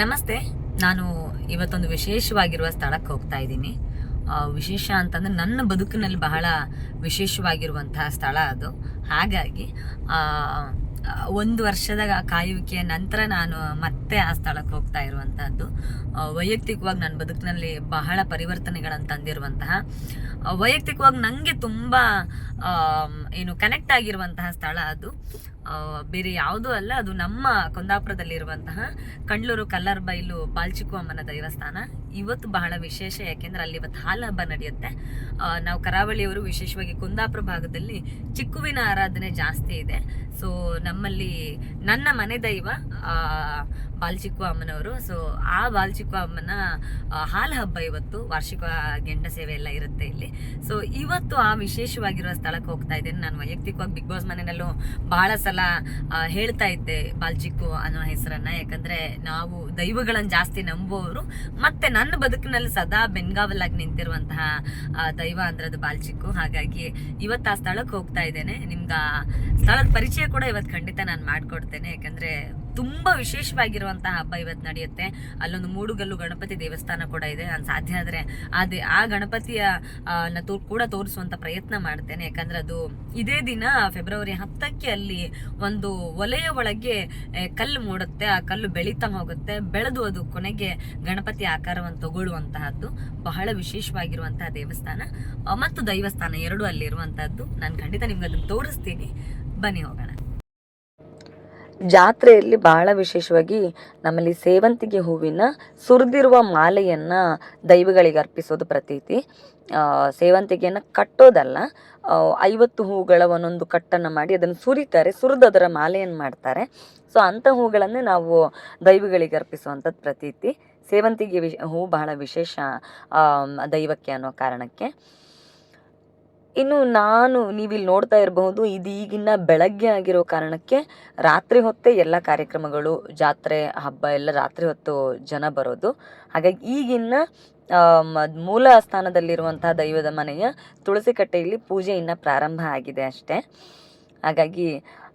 ನಮಸ್ತೆ. ನಾನು ಇವತ್ತೊಂದು ವಿಶೇಷವಾಗಿರುವ ಸ್ಥಳಕ್ಕೆ ಹೋಗ್ತಾ ಇದ್ದೀನಿ. ವಿಶೇಷ ಅಂತಂದ್ರೆ ನನ್ನ ಬದುಕಿನಲ್ಲಿ ಬಹಳ ವಿಶೇಷವಾಗಿರುವಂತಹ ಸ್ಥಳ ಅದು. ಹಾಗಾಗಿ ಒಂದು ವರ್ಷದ ಕಾಯುವಿಕೆಯ ನಂತರ ನಾನು ಮತ್ತೆ ಆ ಸ್ಥಳಕ್ಕೆ ಹೋಗ್ತಾ ಇರುವಂತಹದ್ದು. ವೈಯಕ್ತಿಕವಾಗಿ ನನ್ನ ಬದುಕಿನಲ್ಲಿ ಬಹಳ ಪರಿವರ್ತನೆಗಳನ್ನು ತಂದಿರುವಂತಹ ವೈಯಕ್ತಿಕವಾಗಿ ನನಗೆ ತುಂಬ ಏನು ಕನೆಕ್ಟ್ ಆಗಿರುವಂತಹ ಸ್ಥಳ ಅದು. ಬೇರೆ ಯಾವುದೂ ಅಲ್ಲ, ಅದು ನಮ್ಮ ಕುಂದಾಪುರದಲ್ಲಿರುವಂತಹ ಕಂಡ್ಲೂರು ಕಲ್ಲರ್ಬೈಲು ಬಾಲ್ಚಿಕು ಅಮ್ಮನ ದೇವಸ್ಥಾನ. ಇವತ್ತು ಬಹಳ ವಿಶೇಷ, ಯಾಕೆಂದ್ರೆ ಅಲ್ಲಿ ಇವತ್ತು ಹಾಲು ಹಬ್ಬ ನಡೆಯುತ್ತೆ. ನಾವು ಕರಾವಳಿಯವರು ವಿಶೇಷವಾಗಿ ಕುಂದಾಪುರ ಭಾಗದಲ್ಲಿ ಚಿಕ್ಕುವಿನ ಆರಾಧನೆ ಜಾಸ್ತಿ ಇದೆ. ಸೊ ನಮ್ಮಲ್ಲಿ ನನ್ನ ಮನೆ ದೈವ ಬಾಲ್ಚಿಕ್ಕು ಅಮ್ಮನವರು ಸೊ ಆ ಬಾಲ್ಚಿಕ್ಕು ಅಮ್ಮನ ಹಾಲು ಹಬ್ಬ ಇವತ್ತು ವಾರ್ಷಿಕ ಗೆಂಡ ಸೇವೆ ಎಲ್ಲ ಇರುತ್ತೆ ಇಲ್ಲಿ. ಸೊ ಇವತ್ತು ಆ ವಿಶೇಷವಾಗಿರುವ ಸ್ಥಳಕ್ಕೆ ಹೋಗ್ತಾ ಇದ್ದೇನೆ. ನಾನು ವೈಯಕ್ತಿಕವಾಗಿ ಬಿಗ್ ಬಾಸ್ ಮನೆಯಲ್ಲೂ ಬಹಳ ಸಲ ಹೇಳ್ತಾ ಇದ್ದೆ ಬಾಲ್ಚಿಕ್ಕು ಅನ್ನೋ ಹೆಸರನ್ನ. ಯಾಕಂದ್ರೆ ನಾವು ದೈವಗಳನ್ನು ಜಾಸ್ತಿ ನಂಬುವವರು. ಮತ್ತೆ ನನ್ನ ಬದುಕಿನಲ್ಲಿ ಸದಾ ಬೆನ್ಗಾವಲಾಗಿ ನಿಂತಿರುವಂತಹ ದೈವ ಅಂದ್ರೆ ಅದು ಬಾಲ್ಚಿಕ್ಕು. ಹಾಗಾಗಿ ಇವತ್ತು ಆ ಸ್ಥಳಕ್ಕೆ ಹೋಗ್ತಾ ಇದ್ದೇನೆ. ನಿಮ್ಗೆ ಸ್ಥಳದ ಪರಿಚಯ ಕೂಡ ಇವತ್ತು ಖಂಡಿತ ನಾನು ಮಾಡ್ಕೊಡ್ತೇನೆ. ಯಾಕಂದ್ರೆ ತುಂಬಾ ವಿಶೇಷವಾಗಿರುವಂತಹ ಹಬ್ಬ ಇವತ್ತು ನಡೆಯುತ್ತೆ. ಅಲ್ಲೊಂದು ಮೂಡುಗಲ್ಲು ಗಣಪತಿ ದೇವಸ್ಥಾನ ಕೂಡ ಇದೆ. ನಾನು ಸಾಧ್ಯ ಆದ್ರೆ ಅದೇ ಆ ಗಣಪತಿಯ ತೋ- ಕೂಡ ತೋರಿಸುವಂತ ಪ್ರಯತ್ನ ಮಾಡ್ತೇನೆ. ಯಾಕಂದ್ರೆ ಅದು ಇದೇ ದಿನ ಫೆಬ್ರವರಿ ಹತ್ತಕ್ಕೆ ಅಲ್ಲಿ ಒಂದು ಒಲೆಯ ಒಳಗೆ ಕಲ್ಲು ಮೂಡುತ್ತೆ. ಆ ಕಲ್ಲು ಬೆಳೀತಾ ಹೋಗುತ್ತೆ. ಬೆಳೆದು ಅದು ಕೊನೆಗೆ ಗಣಪತಿ ಆಕಾರವನ್ನು ತಗೊಳ್ಳುವಂತಹದ್ದು, ಬಹಳ ವಿಶೇಷವಾಗಿರುವಂತಹ ದೇವಸ್ಥಾನ. ಮತ್ತು ದೈವಸ್ಥಾನ ಎರಡು ಅಲ್ಲಿ ಇರುವಂತಹದ್ದು ನಾನು ಖಂಡಿತ ನಿಮ್ಗೆ ಅದನ್ನು ತೋರಿಸ್ತೀನಿ. ಬನ್ನಿ ಹೋಗೋಣ. ಜಾತ್ರೆಯಲ್ಲಿ ಬಹಳ ವಿಶೇಷವಾಗಿ ನಮ್ಮಲ್ಲಿ ಸೇವಂತಿಗೆ ಹೂವಿನ ಸುರಿದಿರುವ ಮಾಲೆಯನ್ನ ದೈವಗಳಿಗೆ ಅರ್ಪಿಸೋದು ಪ್ರತೀತಿ. ಸೇವಂತಿಗೆಯನ್ನು ಕಟ್ಟೋದಲ್ಲ ಐವತ್ತು ಹೂಗಳ ಒಂದೊಂದು ಕಟ್ಟನ್ನು ಮಾಡಿ ಅದನ್ನು ಸುರಿತಾರೆ ಸುರಿದು ಅದರ ಮಾಲೆಯನ್ನು ಮಾಡ್ತಾರೆ. ಸೊ ಅಂಥ ಹೂಗಳನ್ನೇ ನಾವು ದೈವಗಳಿಗೆ ಅರ್ಪಿಸುವಂಥದ್ದು ಪ್ರತೀತಿ. ಸೇವಂತಿಗೆ ವಿಶ್, ಹೂ ಬಹಳ ವಿಶೇಷ ದೈವಕ್ಕೆ ಅನ್ನೋ ಕಾರಣಕ್ಕೆ. ಇನ್ನು ನಾನು ನೀವಿಲ್ಲಿ ನೋಡ್ತಾ ಇರಬಹುದು ಇದು ಬೆಳಗ್ಗೆ ಆಗಿರೋ ಕಾರಣಕ್ಕೆ ರಾತ್ರಿ ಹೊತ್ತೇ ಎಲ್ಲ ಕಾರ್ಯಕ್ರಮಗಳು, ಜಾತ್ರೆ ಹಬ್ಬ ಎಲ್ಲ ರಾತ್ರಿ ಹೊತ್ತು ಜನ ಬರೋದು. ಹಾಗಾಗಿ ಈಗಿನ ಮೂಲ ಸ್ಥಾನದಲ್ಲಿರುವಂತಹ ದೈವದ ಮನೆಯ ತುಳಸಿ ಕಟ್ಟೆಯಲ್ಲಿ ಪೂಜೆ ಇನ್ನು ಪ್ರಾರಂಭ ಆಗಿದೆ ಅಷ್ಟೇ. ಹಾಗಾಗಿ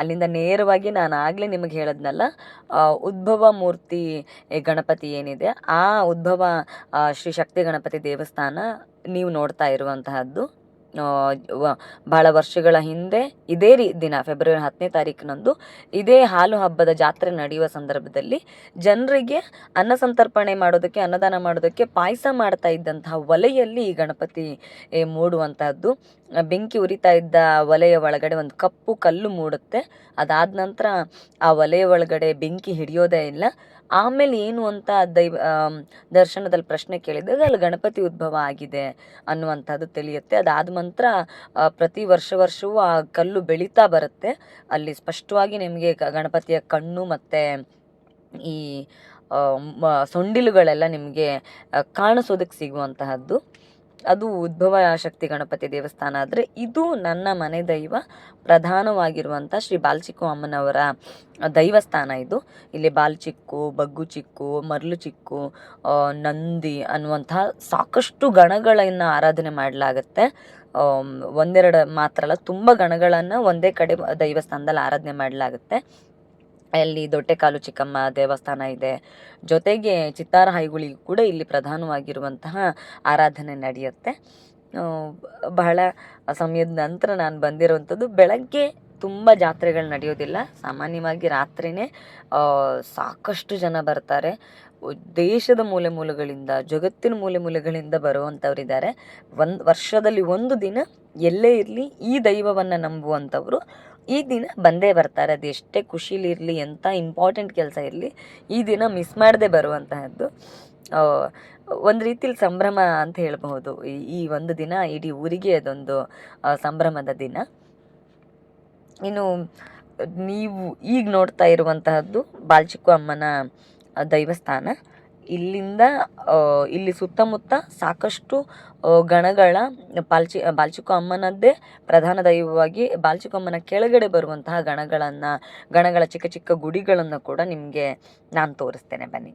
ಅಲ್ಲಿಂದ ನೇರವಾಗಿ ನಾನು ಆಗಲೇ ನಿಮಗೆ ಹೇಳದ್ನಲ್ಲ ಉದ್ಭವ ಮೂರ್ತಿ ಗಣಪತಿ ಏನಿದೆ, ಆ ಉದ್ಭವ ಶ್ರೀ ಶಕ್ತಿ ಗಣಪತಿ ದೇವಸ್ಥಾನ ನೀವು ನೋಡ್ತಾ ಇರುವಂತಹದ್ದು. ಬಹಳ ವರ್ಷಗಳ ಹಿಂದೆ ಇದೇ ರೀ ದಿನ, ಫೆಬ್ರವರಿ ಹತ್ತನೇ ತಾರೀಕಿನಂದು ಇದೇ ಹಾಲು ಹಬ್ಬದ ಜಾತ್ರೆ ನಡೆಯುವ ಸಂದರ್ಭದಲ್ಲಿ ಜನರಿಗೆ ಅನ್ನ ಸಂತರ್ಪಣೆ ಮಾಡೋದಕ್ಕೆ, ಅನ್ನದಾನ ಮಾಡೋದಕ್ಕೆ ಪಾಯಸ ಮಾಡ್ತಾ ಇದ್ದಂತಹ ಒಲೆಯಲ್ಲಿ ಈ ಗಣಪತಿ ಮೂಡುವಂತಹದ್ದು. ಬೆಂಕಿ ಉರಿತಾ ಇದ್ದ ಒಲೆಯ ಒಳಗಡೆ ಒಂದು ಕಪ್ಪು ಕಲ್ಲು ಮೂಡುತ್ತೆ. ಅದಾದ ನಂತರ ಆ ಒಲೆಯ ಒಳಗಡೆ ಬೆಂಕಿ ಹಿಡಿಯೋದೇ ಇಲ್ಲ. ಆಮೇಲೆ ಏನು ಅಂತ ದೈವ ದರ್ಶನದಲ್ಲಿ ಪ್ರಶ್ನೆ ಕೇಳಿದಾಗ ಅಲ್ಲಿ ಗಣಪತಿ ಉದ್ಭವ ಆಗಿದೆ ಅನ್ನುವಂಥದ್ದು ತಿಳಿಯುತ್ತೆ. ಅದಾದ ನಂತರ ಪ್ರತಿ ವರ್ಷ ವರ್ಷವೂ ಆ ಕಲ್ಲು ಬೆಳೀತಾ ಬರುತ್ತೆ. ಅಲ್ಲಿ ಸ್ಪಷ್ಟವಾಗಿ ನಿಮಗೆ ಗಣಪತಿಯ ಕಣ್ಣು ಮತ್ತು ಈ ಸೊಂಡಿಲುಗಳೆಲ್ಲ ನಿಮಗೆ ಕಾಣಿಸೋದಕ್ಕೆ ಸಿಗುವಂತಹದ್ದು. ಅದು ಉದ್ಭವ ಶಕ್ತಿ ಗಣಪತಿ ದೇವಸ್ಥಾನ ಆದರೆ ಇದು ನನ್ನ ಮನೆ ದೈವ ಪ್ರಧಾನವಾಗಿರುವಂಥ ಶ್ರೀ ಬಾಲ್ಚಿಕ್ಕು ಅಮ್ಮನವರ ದೈವಸ್ಥಾನ ಇದು. ಇಲ್ಲಿ ಬಾಲ್ಚಿಕ್ಕು ಬಗ್ಗು ಚಿಕ್ಕು ಮರಳು ಚಿಕ್ಕು ನಂದಿ ಅನ್ನುವಂತಹ ಸಾಕಷ್ಟು ಗಣಗಳನ್ನು ಆರಾಧನೆ ಮಾಡಲಾಗತ್ತೆ. ಒಂದೆರಡು ಮಾತ್ರ ಅಲ್ಲ ತುಂಬ ಗಣಗಳನ್ನು ಒಂದೇ ಕಡೆ ದೈವಸ್ಥಾನದಲ್ಲಿ ಆರಾಧನೆ ಮಾಡಲಾಗುತ್ತೆ. ಅಲ್ಲಿ ದೊಡ್ಡಕಾಲು ಚಿಕ್ಕಮ್ಮ ದೇವಸ್ಥಾನ ಇದೆ. ಜೊತೆಗೆ ಚಿತ್ತಾರ ಹೈಗುಳಿಗೂ ಕೂಡ ಇಲ್ಲಿ ಪ್ರಧಾನವಾಗಿರುವಂತಹ ಆರಾಧನೆ ನಡೆಯುತ್ತೆ. ಬಹಳ ಸಮಯದ ನಂತರ ನಾನು ಬಂದಿರುವಂಥದ್ದು ಬೆಳಗ್ಗೆ ತುಂಬ ಜಾತ್ರೆಗಳು ನಡೆಯೋದಿಲ್ಲ. ಸಾಮಾನ್ಯವಾಗಿ ರಾತ್ರಿನೇ ಸಾಕಷ್ಟು ಜನ ಬರ್ತಾರೆ. ದೇಶದ ಮೂಲೆ ಮೂಲೆಗಳಿಂದ, ಜಗತ್ತಿನ ಮೂಲೆ ಮೂಲೆಗಳಿಂದ ಬರುವಂಥವ್ರಿದ್ದಾರೆ ಒಂದು, ವರ್ಷದಲ್ಲಿ ಒಂದು ದಿನ ಎಲ್ಲೇ ಇರಲಿ, ಈ ದೈವವನ್ನು ನಂಬುವಂಥವರು ಈ ದಿನ ಬಂದೇ ಬರ್ತಾರೆ. ಅದು ಎಷ್ಟೇ ಖುಷಿಲಿರಲಿ ಎಂಥ ಇಂಪಾರ್ಟೆಂಟ್ ಕೆಲಸ ಇರಲಿ, ಈ ದಿನ ಮಿಸ್ ಮಾಡದೆ ಬರುವಂತಹದ್ದು. ಒಂದು ರೀತಿಲಿ ಸಂಭ್ರಮ ಅಂತ ಹೇಳಬಹುದು. ಈ ಒಂದು ದಿನ ಇಡೀ ಊರಿಗೆ ಅದೊಂದು ಸಂಭ್ರಮದ ದಿನ. ಇನ್ನು, ನೀವು ಈಗ ನೋಡ್ತಾ ಇರುವಂತಹದ್ದು ಬಾಲ್ಚಿಕ್ಕು ಅಮ್ಮನ ದೈವಸ್ಥಾನ. ಇಲ್ಲಿಂದ ಇಲ್ಲಿ ಸುತ್ತಮುತ್ತ ಸಾಕಷ್ಟು ಗಣಗಳ ಬಾಲ್ಚಿ ಬಾಲ್ಚಿಕು ಅಮ್ಮನದ್ದೇ ಪ್ರಧಾನ ದೈವವಾಗಿ ಬಾಲ್ಚಿಕಮ್ಮನ ಕೆಳಗಡೆ ಬರುವಂತಹ ಗಣಗಳನ್ನು, ಗಣಗಳ ಚಿಕ್ಕ ಚಿಕ್ಕ ಗುಡಿಗಳನ್ನು ಕೂಡ ನಿಮಗೆ ನಾನು ತೋರಿಸ್ತೇನೆ ಬನ್ನಿ.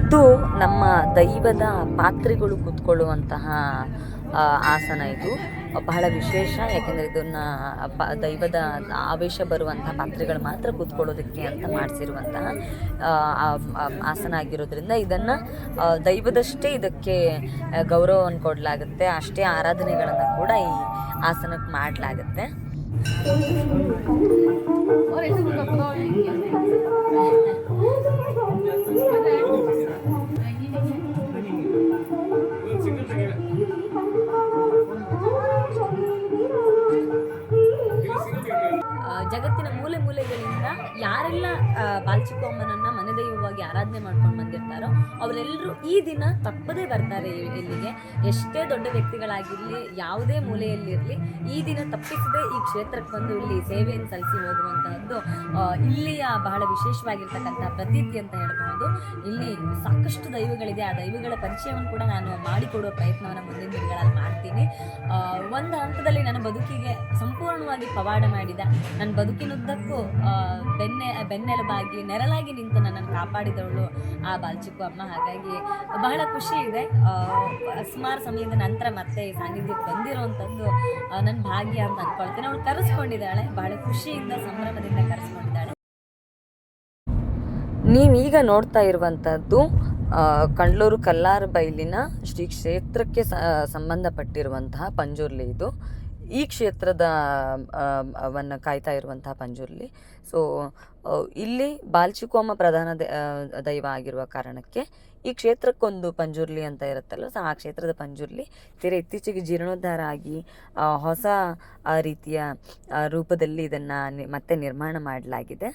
ಇದು ನಮ್ಮ ದೈವದ ಪಾತ್ರೆಗಳು ಕೂತ್ಕೊಳ್ಳುವಂತಹ ಆಸನ ಇದು. ಬಹಳ ವಿಶೇಷ, ಯಾಕೆಂದರೆ ಇದನ್ನು ದೈವದ ಆವೇಶ ಬರುವಂತಹ ಪಾತ್ರೆಗಳು ಮಾತ್ರ ಕೂತ್ಕೊಳ್ಳೋದಕ್ಕೆ ಅಂತ ಮಾಡಿಸಿರುವಂತಹ ಆಸನ ಆಗಿರೋದ್ರಿಂದ ಇದನ್ನು ದೈವದಷ್ಟೇ ಇದಕ್ಕೆ ಗೌರವವನ್ನು ಕೊಡಲಾಗುತ್ತೆ. ಅಷ್ಟೇ ಆರಾಧನೆಗಳನ್ನು ಕೂಡ ಈ ಆಸನಕ್ಕೆ ಮಾಡಲಾಗುತ್ತೆ. 올해 누군가 돌아올릴게요. ಜಗತ್ತಿನ ಮೂಲೆ ಮೂಲೆಗಳಿಂದ ಯಾರೆಲ್ಲ ಬಾಲ್ಚಿಕೋಮ್ಮನನ್ನ ಬಾಲ್ಚಿಕೊಮ್ಮನನ್ನ ಮನೆ ಆರಾಧನೆ ಮಾಡ್ಕೊಂಡು ಬಂದಿರ್ತಾರೋ ಅವರೆಲ್ಲರೂ ಈ ದಿನ ತಪ್ಪದೇ ಬರ್ತಾರೆ ಇಲ್ಲಿಗೆ. ಎಷ್ಟೇ ದೊಡ್ಡ ವ್ಯಕ್ತಿಗಳಾಗಿರಲಿ, ಯಾವುದೇ ಮೂಲೆಯಲ್ಲಿರಲಿ, ಈ ದಿನ ತಪ್ಪಿಸದೆ ಈ ಕ್ಷೇತ್ರಕ್ಕೆ ಬಂದು ಇಲ್ಲಿ ಸೇವೆಯನ್ನು ಸಲ್ಲಿಸಿ ಹೋಗುವಂತಹದ್ದು ಇಲ್ಲಿಯ ಬಹಳ ವಿಶೇಷವಾಗಿರ್ತಕ್ಕಂಥ ಪ್ರತೀತಿ ಅಂತ ಹೇಳ್ಬೋದು ಇಲ್ಲಿ ಸಾಕಷ್ಟು ದೈವಗಳಿದೆ. ಆ ದೈವಗಳ ಪರಿಚಯವನ್ನು ಕೂಡ ನಾನು ಮಾಡಿಕೊಡುವ ಪ್ರಯತ್ನವನ್ನು ಮುಂದಿನ ದಿನಗಳಲ್ಲಿ ಮಾಡ್ತೀನಿ. ಒಂದು ಹಂತದಲ್ಲಿ ನನ್ನ ಬದುಕಿಗೆ ಸಂಪೂರ್ಣವಾಗಿ ಪವಾಡ ಮಾಡಿದ ನನ್ನ ಬದುಕಿನುದ್ದಕ್ಕೂ ಆ, ಬೆನ್ನೆ ಬೆನ್ನೆಲುಬಾಗಿ ನೆರಳಾಗಿ ನಿಂತು ನನ್ನನ್ನು ಕಾಪಾಡಿದವಳು ಆ ಬಾಲ್ಚಿಕ್ಕು ಅಮ್ಮ ಹಾಗಾಗಿ ಬಹಳ ಖುಷಿ ಇದೆ. ಸುಮಾರು ಸಮಯದ ನಂತರ ಮತ್ತೆ ಈ ಸಾನ್ನಿಧ್ಯಕ್ಕೆ ಬಂದಿರೋವಂಥದ್ದು ನನ್ನ ಭಾಗ್ಯ ಅಂತ ಅಂದ್ಕೊಳ್ತೇನೆ. ಅವಳು ಕರೆಸ್ಕೊಂಡಿದ್ದಾಳೆ. ಬಹಳ ಖುಷಿಯಿಂದ ಸಂಭ್ರಮದಿಂದ ಕರೆಸ್ಕೊಂಡಿದ್ದಾಳೆ. ನೀವೀಗ ನೋಡ್ತಾ ಇರುವಂಥದ್ದು ಕಂಡ್ಲೂರು ಕಲ್ಲಾರ ಬೈಲಿನ ಶ್ರೀ ಕ್ಷೇತ್ರಕ್ಕೆ ಸಂಬಂಧಪಟ್ಟಿರುವಂತಹ ಪಂಜುರ್ಲಿ ಇದು. ಈ ಕ್ಷೇತ್ರದ ವನ್ನು ಕಾಯ್ತಾ ಇರುವಂತಹ ಪಂಜುರ್ಲಿ. ಸೊ ಇಲ್ಲಿ ಬಾಲ್ಚಿಕೋಮ ಪ್ರಧಾನ ದೈವ ಆಗಿರುವ ಕಾರಣಕ್ಕೆ ಈ ಕ್ಷೇತ್ರಕ್ಕೊಂದು ಪಂಜುರ್ಲಿ ಅಂತ ಇರುತ್ತಲ್ಲ, ಸೊ ಆ ಕ್ಷೇತ್ರದ ಪಂಜುರ್ಲಿ ತೀರ ಇತ್ತೀಚೆಗೆ ಜೀರ್ಣೋದ್ಧಾರ ಆಗಿ ಹೊಸ ರೀತಿಯ ರೂಪದಲ್ಲಿ ಇದನ್ನು ಮತ್ತೆ ನಿರ್ಮಾಣ ಮಾಡಲಾಗಿದೆ.